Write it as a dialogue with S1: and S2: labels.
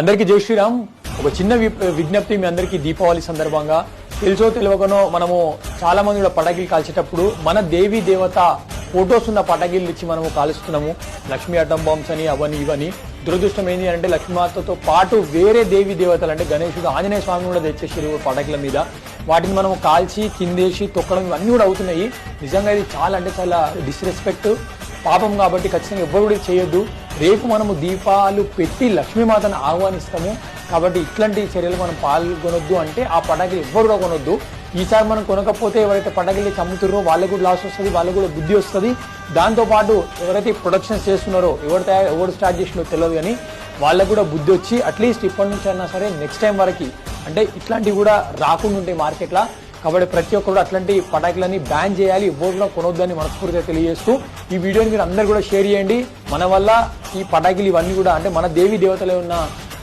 S1: అందరికీ జై శ్రీరామ్. ఒక చిన్న వి- విజ్ఞప్తి మీ అందరికీ దీపావళి సందర్భంగా. తెలుసో తెలియకనో మనము చాలా మంది కూడా పటాకీలు కాల్చేటప్పుడు మన దేవి దేవత ఫొటోస్ ఉన్న పటాకీలు ఇచ్చి మనము కాలుస్తున్నాము. లక్ష్మీ అడ్డం బాంబ్స్ అని అవని ఇవని. దురదృష్టం ఏంటి అంటే లక్ష్మీమాతతో పాటు వేరే దేవి దేవతలు అంటే గణేశుడు ఆంజనేయ స్వామి కూడా తెచ్చేసారు పటాకుల మీద. వాటిని మనం కాల్చి కిందేసి తొక్కడం ఇవన్నీ కూడా అవుతున్నాయి. నిజంగా ఇది చాలా అంటే చాలా డిస్రెస్పెక్ట్ పాపం కాబట్టి ఖచ్చితంగా ఎవ్వరు కూడా చేయొద్దు. రేపు మనము దీపాలు పెట్టి లక్ష్మీమాతను ఆహ్వానిస్తాము. కాబట్టి ఇట్లాంటి చర్యలు మనం పాల్గొనొద్దు అంటే ఆ పటాకులు ఎవ్వరు కూడా కొనొద్దు. ఈసారి మనం కొనకపోతే ఎవరైతే పటాకులు చమ్ముతుర్రో వాళ్ళకు కూడా లాస్ వస్తుంది వాళ్ళకు కూడా బుద్ధి వస్తుంది. దాంతోపాటు ఎవరైతే ప్రొడక్షన్స్ చేస్తున్నారో ఎవరు తయారు ఎవరు స్టార్ట్ చేసినో తెలియదు కానీ వాళ్ళకు కూడా బుద్ధి వచ్చి అట్లీస్ట్ ఇప్పటి నుంచి అయినా సరే నెక్స్ట్ టైం వరకు అంటే ఇట్లాంటివి కూడా రాకుండా ఉంటాయి మార్కెట్లో కాబట్టి ప్రతి ఒక్కరు కూడా అట్లాంటి పటాకులని బ్యాన్ చేయాలి ఎవరు కొనొద్దని మనస్ఫూర్తిగా తెలియజేస్తూ ఈ వీడియోని మీరు అందరు కూడా షేర్ చేయండి. మన వల్ల ఈ పటాకులు ఇవన్నీ కూడా అంటే మన దేవి దేవతలో ఉన్న